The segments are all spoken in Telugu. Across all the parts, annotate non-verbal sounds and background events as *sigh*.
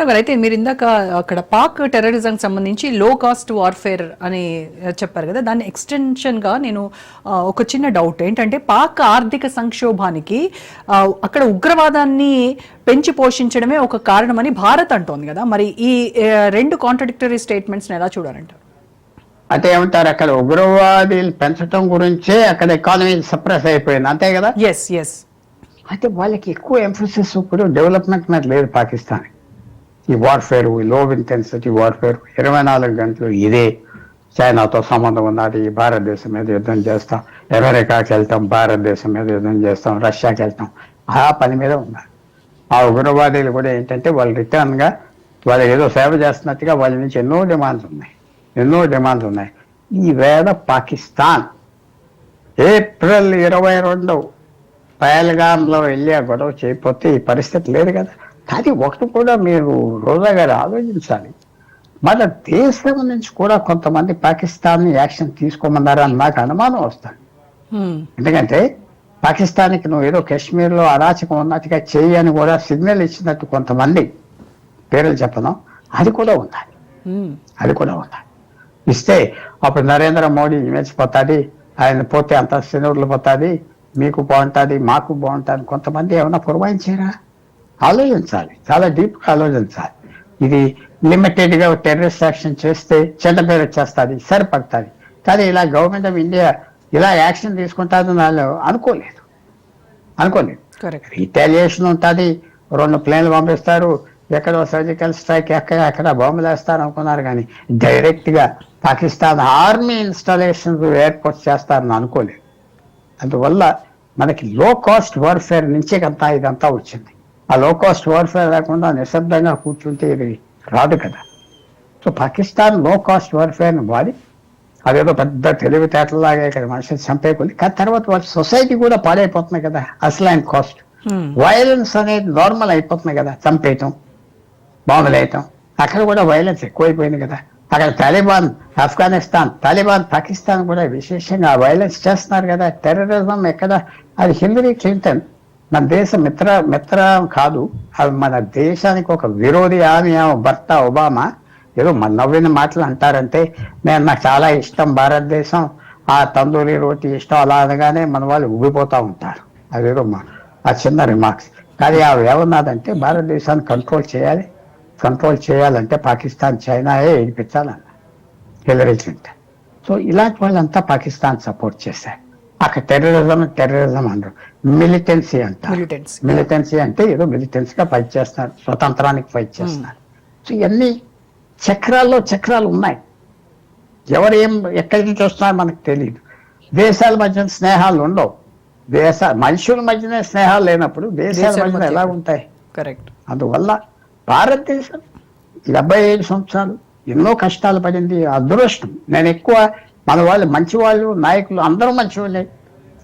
గారు అయితే మీరు ఇందాక అక్కడ పాక్ టెర్రరిజం సంబంధించి లో కాస్ట్ వార్ఫేర్ అని చెప్పారు కదా. దాని ఎక్స్టెన్షన్గా నేను ఒక చిన్న డౌట్ ఏంటంటే పాక్ ఆర్థిక సంక్షోభానికి అక్కడ ఉగ్రవాదాన్ని పెంచి పోషించడమే ఒక కారణమని భారత్ అంటోంది కదా. మరి ఈ రెండు కాంట్రడిక్టరీ స్టేట్మెంట్స్ ఎలా చూడాలంటారు? అంటే ఏమంటారు? అక్కడ ఉగ్రవాదీలు పెంచడం గురించే అక్కడ ఎకానమీ సప్రెస్ అయిపోయింది. అంతే కదా? ఎస్ ఎస్ అయితే వాళ్ళకి ఎక్కువ ఎంఫోసిస్ ఇప్పుడు డెవలప్మెంట్ మీద లేదు పాకిస్తాన్. ఈ వార్ఫేర్ ఈ లో ఇంటెన్సిటీ వార్ఫేర్ ఇరవై నాలుగు గంటలు ఇదే చైనాతో సంబంధం ఉన్నది. భారతదేశం మీద యుద్ధం చేస్తాం. అమెరికాకి వెళ్తాం భారతదేశం మీద యుద్ధం చేస్తాం రష్యాకి వెళ్తాం. ఆ పని మీద ఉన్నారు. ఆ ఉగ్రవాదీలు కూడా ఏంటంటే వాళ్ళు రిటర్న్గా వాళ్ళు ఏదో సేవ చేస్తున్నట్టుగా వాళ్ళ నుంచి ఎన్నో డిమాండ్స్ ఉన్నాయి. ఎన్నో డిమాండ్స్ ఉన్నాయి. ఈ పాకిస్తాన్ ఏప్రిల్ ఇరవై రెండు పయల్గాంలో వెళ్ళి ఆ గొడవ చేయకపోతే ఈ పరిస్థితి లేదు కదా. కానీ ఒకటి కూడా మీరు రోజా గారు ఆలోచించాలి. మన దేశం నుంచి కూడా కొంతమంది పాకిస్తాన్ యాక్షన్ తీసుకోమన్నారు అని నాకు అనుమానం వస్తుంది. ఎందుకంటే పాకిస్తాన్కి నువ్వు ఏదో కాశ్మీర్లో అరాచకం ఉన్నట్టుగా చెయ్యి అని కూడా సిగ్నల్ ఇచ్చినట్టు కొంతమంది పేర్లు చెప్పను. అది కూడా ఉండాలి. అది కూడా ఉండాలి. ఇస్తే అప్పుడు నరేంద్ర మోడీ ఇమేజ్ పోతుంది ఆయన పోతే అంత శనువులు పోతుంది మీకు బాగుంటుంది మాకు బాగుంటుంది కొంతమంది ఏమైనా పురమాయించారా? ఆలోచించాలి. చాలా డీప్గా ఆలోచించాలి. ఇది లిమిటెడ్గా టెర్రరిస్ట్ యాక్షన్ చేస్తే చెడ్డ పేరు వచ్చేస్తుంది సరిపడుతుంది. కానీ ఇలా గవర్నమెంట్ ఆఫ్ ఇండియా ఇలా యాక్షన్ తీసుకుంటుంది వాళ్ళు అనుకోలేదు. అనుకోలేదు. రిటాలియేషన్ ఉంటుంది. రెండు ప్లేన్లు పంపిస్తారు. ఎక్కడో సర్జికల్ స్ట్రైక్ ఎక్కడ ఎక్కడ బాంబులు వేస్తారు అనుకున్నారు కానీ డైరెక్ట్గా పాకిస్తాన్ ఆర్మీ ఇన్స్టాలేషన్స్ ఏర్పాటు చేస్తారని అనుకోలేదు. అందువల్ల మనకి లో కాస్ట్ వార్ఫేర్ నుంచే అంతా ఇదంతా వచ్చింది. ఆ లో కాస్ట్ వార్ఫేర్ లేకుండా నిశ్శబ్దంగా కూర్చుంటే ఇది రాదు కదా. సో పాకిస్తాన్లో కాస్ట్ వార్ఫేర్ని వాడి అదేదో పెద్ద తెలివితేటలాగా ఇక్కడ మనుషులు చంపేయకుండా కానీ తర్వాత వాళ్ళ సొసైటీ కూడా పాడైపోతుంది కదా అసలైన కాస్ట్. వైలెన్స్ అనేది నార్మల్ అయిపోతుంది కదా చంపేయటం బాంబులు వేయటం. అక్కడ కూడా వైలెన్స్ ఎక్కువైపోయింది కదా. అక్కడ తాలిబాన్ ఆఫ్ఘనిస్తాన్ తాలిబాన్ పాకిస్తాన్ కూడా విశేషంగా వైలెన్స్ చేస్తున్నారు కదా. టెర్రరిజం ఎక్కడ అది హిల్లరీ క్లింటన్ మన దేశ మిత్ర మిత్ర కాదు అవి మన దేశానికి ఒక విరోధి ఆమె భర్త ఒబామా. ఏదో మన నవ్విన మాటలు అంటారంటే నేను నాకు చాలా ఇష్టం భారతదేశం ఆ తందూరి రోటి ఇష్టం అలా అనగానే మన వాళ్ళు ఉబ్బిపోతూ ఉంటారు. అదేదో ఆ చిన్న రిమార్క్స్ కానీ అవి ఏమన్నదంటే భారతదేశాన్ని కంట్రోల్ చేయాలి. కంట్రోల్ చేయాలంటే పాకిస్తాన్ చైనాయే ఏడిపించాలన్న హిలరీ క్లింటన్. సో ఇలాంటి వాళ్ళంతా పాకిస్తాన్ సపోర్ట్ చేశారు. అక్కడ టెర్రరిజం టెర్రరిజం అనరు మిలిటెన్సీ అంటారు. మిలిటెన్సీ. అంటే ఏదో మిలిటెన్సీ గా ఫైట్ చేస్తున్నారు. స్వతంత్రానికి ఫైట్ చేస్తున్నారు. సో ఇవన్నీ చక్రాల్లో చక్రాలు ఉన్నాయి. ఎవరు ఏం ఎక్కడి నుంచి వస్తున్నారో మనకు తెలియదు దేశాల మధ్య స్నేహాలు ఉండవు. దేశ మనుషుల మధ్యనే స్నేహాలు లేనప్పుడు దేశాల దేశాల మధ్య మధ్య. ఎలా ఉంటాయి? కరెక్ట్ అందువల్ల భారతదేశం డెబ్బై ఐదు సంవత్సరాలు ఎన్నో కష్టాలు పడింది. అదృష్టం. నేను ఎక్కువ మన వాళ్ళు మంచి వాళ్ళు నాయకులు అందరూ మంచి వాళ్ళే.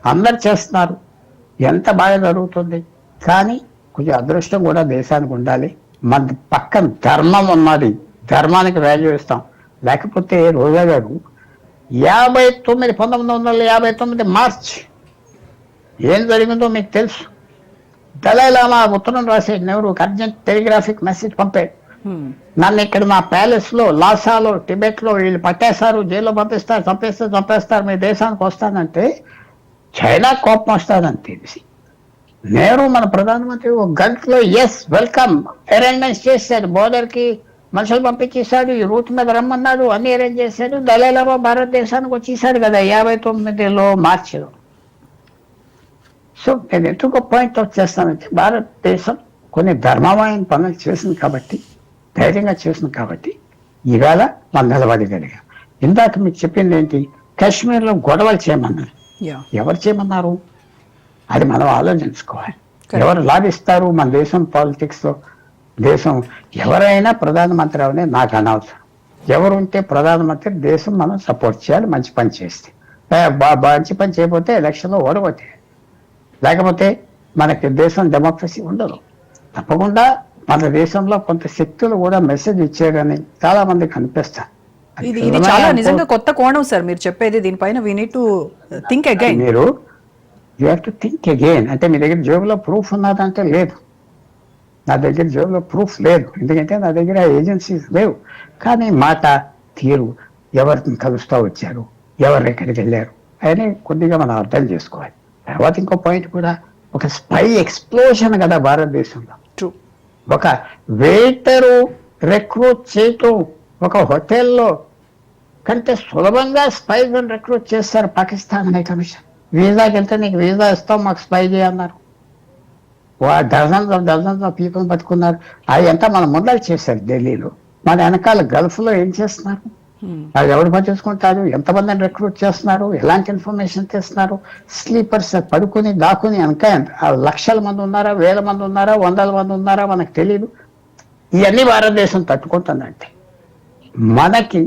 అందరు చేస్తున్నారు. ఎంత బాగా జరుగుతుంది? కానీ కొంచెం అదృష్టం కూడా దేశానికి ఉండాలి. మన పక్కన ధర్మం ఉన్నది. ధర్మానికి వాల్యూ ఇస్తాం. లేకపోతే రోజా గారు యాభై తొమ్మిది పంతొమ్మిది వందల యాభై తొమ్మిది మార్చ్ ఏం జరిగిందో మీకు తెలుసు. దళైలామా ఉత్తరం రాసే నెహ్రూ అర్జెంట్ టెలిగ్రాఫిక్ మెసేజ్ పంపాడు. నన్ను ఇక్కడ మా ప్యాలెస్లో లాసాలో టిబెట్లో వీళ్ళు పట్టేస్తారు జైల్లో పంపిస్తారు చంపేస్తారు చంపేస్తారు మీ దేశానికి వస్తానంటే చైనా కోపం వస్తుందని తెలిసి. నేను మన ప్రధానమంత్రి ఒక గంటలో ఎస్ వెల్కమ్ అరేంజ్మెంట్స్ చేశాడు. బోర్డర్కి మనుషులు పంపించేశాడు. ఈ రూట్ మీద రమ్మన్నాడు. అన్ని అరేంజ్ చేశాడు. దళైలామా భారతదేశానికి వచ్చేసాడు కదా యాభై తొమ్మిదిలో మార్చిలో. సో నేను ఎందుకు పాయింట్ అవుట్ చేస్తానంటే భారతదేశం కొన్ని ధర్మమైన పనులు చేసింది కాబట్టి ధైర్యంగా చేసింది కాబట్టి ఇవాళ మనం నిలబడగలిగాం. ఇందాక మీకు చెప్పింది ఏంటి? కాశ్మీర్లో గొడవలు చేయమన్నారు. ఎవరు చేయమన్నారు? అది మనం ఆలోచించుకోవాలి. ఎవరు లాభిస్తారు? మన దేశం పాలిటిక్స్లో దేశం ఎవరైనా ప్రధానమంత్రి అవనే నాకు అనవసరం. ఎవరు ఉంటే ప్రధానమంత్రి దేశం మనం సపోర్ట్ చేయాలి మంచి పని చేస్తే. మంచి పని చేయకపోతే ఎలక్షన్లో ఓడగొట్టే లేకపోతే మనకి దేశం డెమోక్రసీ ఉండదు. తప్పకుండా మన దేశంలో కొంత శక్తులు కూడా మెసేజ్ ఇచ్చారని చాలా మందికి అనిపిస్తారు ఇది ఇది చాలా నిజంగా కొత్త కోణం సార్. మీరు చెప్పేది దీనిపైన we need to think again మీరు you have to think again అంటే మీ దగ్గర జేబులో ప్రూఫ్ ఉన్నదంటే లేదు. నా దగ్గర జేబులో ప్రూఫ్ లేదు. ఎందుకంటే నా దగ్గర ఏజెన్సీస్ లేవు. కానీ మాట తీరు ఎవరిని కలుస్తూ వచ్చారు? ఎవరు ఎక్కడికి వెళ్ళారు? అని కొద్దిగా మనం అర్థం చేసుకోవాలి. తర్వాత ఇంకో పాయింట్ కూడా ఒక స్పై ఎక్స్ప్లోషన్ కదా భారతదేశంలో. ఒక వెయిటరు రిక్రూట్ చేయటం ఒక హోటల్లో కంటే సులభంగా స్పైస్ రిక్రూట్ చేస్తారు పాకిస్తాన్ హై కమిషన్. వీసాకి వెళ్తే నీకు వీసా ఇస్తాం మాకు spy చేయన్నారు dozens of dozens of people పట్టుకున్నారు అవి అంతా మన ముందర చేశారు ఢిల్లీలో. మన వెనకాల గల్ఫ్లో ఏం చేస్తున్నారు? అది ఎవరు పట్టించుకుంటారు ఎంతమందిని రిక్రూట్ చేస్తున్నారు? ఎలాంటి ఇన్ఫర్మేషన్ తెస్తున్నారు? స్లీపర్స్ పడుకుని దాక్కుని వెనక లక్షల మంది ఉన్నారా? వేల మంది ఉన్నారా? వందల మంది ఉన్నారా? మనకు తెలియదు ఇవన్నీ భారతదేశం తట్టుకుంటుందంటే. మనకి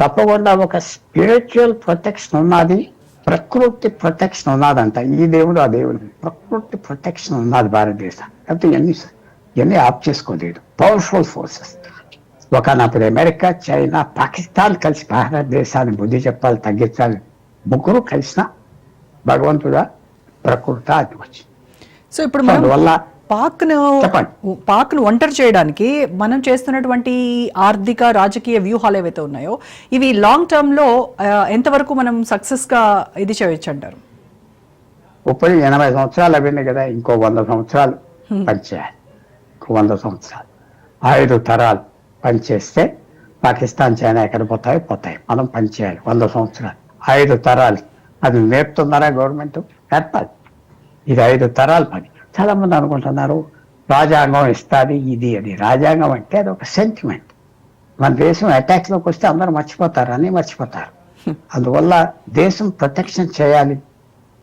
తప్పకుండా ఒక స్పిరిచువల్ ప్రొటెక్షన్ ఉన్నది ప్రకృతి ప్రొటెక్షన్ ఉన్నదంట. ఈ దేవుడు ఆ దేవుడు. ప్రకృతి ప్రొటెక్షన్ ఉన్నది భారతదేశం. కాబట్టి ఇవన్నీ ఇవన్నీ ఆప్ చేసుకోలేదు. పవర్ఫుల్ ఫోర్సెస్ ఒకనప్పుడు అమెరికా చైనా పాకిస్తాన్ కలిసి భారతదేశాన్ని బుద్ధి చెప్పాలి తగ్గించాలి. ముగ్గురు కలిసిన భగవంతుడా ప్రకృత అది వచ్చి సో ఇప్పుడు మనం అందువల్ల పాక్ను. పాక్ను ఒంటరి చేయడానికి మనం చేస్తున్నటువంటి ఆర్థిక రాజకీయ వ్యూహాలు ఏవైతే ఉన్నాయో ఇవి లాంగ్ టర్మ్లో ఆ, ఎంతవరకు మనం సక్సెస్గా ఇది చేయొచ్చు అంటారు? ఇప్పుడు ఎనభై సంవత్సరాలు అయింది కదా ఇంకో వంద సంవత్సరాలు పనిచేయాలి. ఇంకో వంద సంవత్సరాలు. ఐదు తరాలు పనిచేస్తే పాకిస్తాన్ చైనా ఎక్కడ పోతాయో పోతాయి. మనం పనిచేయాలి వంద సంవత్సరాలు. ఐదు తరాలు. అది నేర్పుతున్నారా గవర్నమెంట్? నేర్పాలి. ఇది ఐదు తరాల పని. చాలా మంది అనుకుంటున్నారు రాజ్యాంగం ఇస్తుంది ఇది అది. రాజ్యాంగం అంటే అది ఒక సెంటిమెంట్ మన దేశం అటాక్స్లోకి వస్తే అందరూ మర్చిపోతారు అని మర్చిపోతారు. అందువల్ల దేశం ప్రొటెక్షన్ చేయాలి.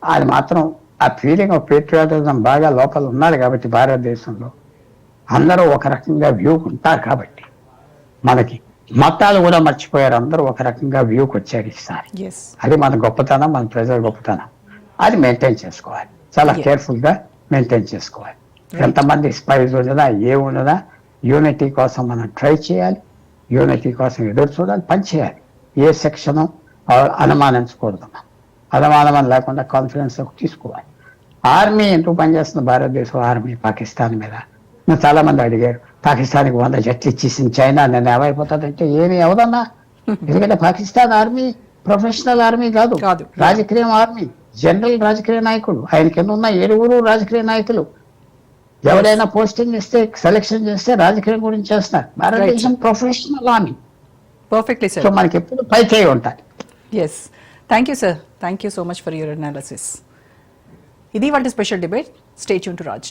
అది మాత్రం ఆ ఫీలింగ్ ఆఫ్ పేట్రియాటిజం బాగా లోపల ఉన్నాడు కాబట్టి భారతదేశంలో. అందరూ ఒక రకంగా వ్యూ ఉంటారు కాబట్టి. మనకి మతాలు కూడా మర్చిపోయారు అందరూ ఒక రకంగా వ్యూకి వచ్చారు ఈసారి. అది మన గొప్పతనం మన ప్రజల గొప్పతనం. అది మెయింటైన్ చేసుకోవాలి. చాలా Yeah. మెయింటైన్ చేసుకోవాలి. ఎంతమంది స్పైస్ ఉన్నదా ఏ ఉన్నదా యూనిటీ కోసం మనం ట్రై చేయాలి. యూనిటీ కోసం ఎదురు చూడాలి పని చేయాలి. ఏ సెక్షన్ అనుమానించకూడదు మనం. అనుమానం లేకుండా కాన్ఫిడెన్స్ తీసుకోవాలి. ఆర్మీ ఎందుకు పనిచేస్తుంది? భారతదేశం ఆర్మీ పాకిస్తాన్ మీద. నన్ను చాలా మంది అడిగారు పాకిస్తాన్కి వంద జట్లు ఇచ్చేసింది చైనా నేను ఏమైపోతుందంటే ఏమి అవదన్నా *laughs* ఎందుకంటే పాకిస్తాన్ ఆర్మీ ప్రొఫెషనల్ ఆర్మీ కాదు. కాదు. రాజకీయ ఆర్మీ జనరల్ రాజకీయ నాయకుడు ఆయన కింద ఉన్న ఏడుగురు రాజకీయ నాయకులు. ఎవరైనా పోస్టింగ్ ఇస్తే సెలెక్షన్ చేస్తే రాజకీయం గురించి చేస్తారు. భారతదేశం professional army. Perfectly so sir మనకి ఎప్పుడు పై చేయి ఉంటాయి. Yes thank you sir thank you so much for your analysis ఇది వాటి special debate stay tune to Raj